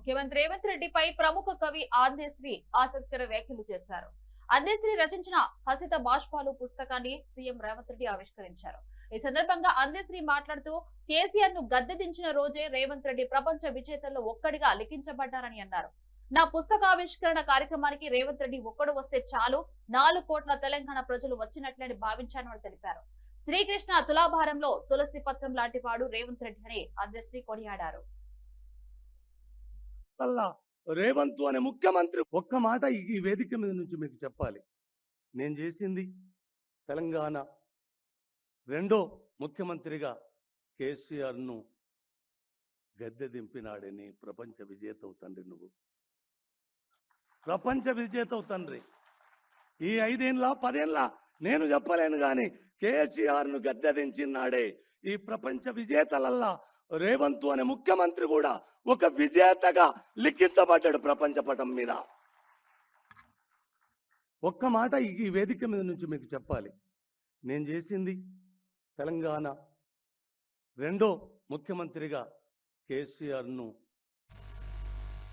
ముఖ్యమంత్రి రేవంత్ రెడ్డిపై ప్రముఖ కవి ఆందేశ్రీ ఆసక్తికర వ్యాఖ్యలు చేశారు. అందేశ్రీ రచించిన హసిత బాష్పాలు పుస్తకాన్ని సీఎం రేవంత్ రెడ్డి ఆవిష్కరించారు. ఈ సందర్భంగా అందేశ్రీ మాట్లాడుతూ కేసీఆర్ను గద్దెదించిన రోజే రేవంత్ రెడ్డి ప్రపంచ విజేతల్లో ఒక్కడిగా లిఖించబడ్డారని అన్నారు. నా పుస్తకావిష్కరణ కార్యక్రమానికి రేవంత్ రెడ్డి ఒక్కడు వస్తే చాలు నాలుగు కోట్ల తెలంగాణ ప్రజలు వచ్చినట్లని భావించాను అని తెలిపారు. శ్రీకృష్ణ తులాభారంలో తులసి పత్రం లాంటి వాడు రేవంత్ రెడ్డి అని అందశ్రీ కొనియాడారు. వల్ల రేవంత్ అనే ముఖ్యమంత్రి ఒక్క మాట ఈ ఈ వేదిక మీద నుంచి మీకు చెప్పాలి. నేను చేసింది తెలంగాణ రెండో ముఖ్యమంత్రిగా కేసీఆర్ను గద్దె దింపినాడని ప్రపంచ విజేతవు తండ్రి నువ్వు. ప్రపంచ విజేతవు తండ్రి. ఈ ఐదేళ్ళ పదేళ్ళ నేను చెప్పలేను కానీ కేసీఆర్ను గద్దె దించినాడే ఈ ప్రపంచ విజేతలల్లా రేవంత్ అనే ముఖ్యమంత్రి కూడా ఒక విజేతగా లిఖించబడ్డాడు ప్రపంచ పటం మీద. ఒక్క మాట ఈ ఈ వేదిక మీద నుంచి మీకు చెప్పాలి. నేను చేసింది తెలంగాణ రెండో ముఖ్యమంత్రిగా కేసీఆర్ను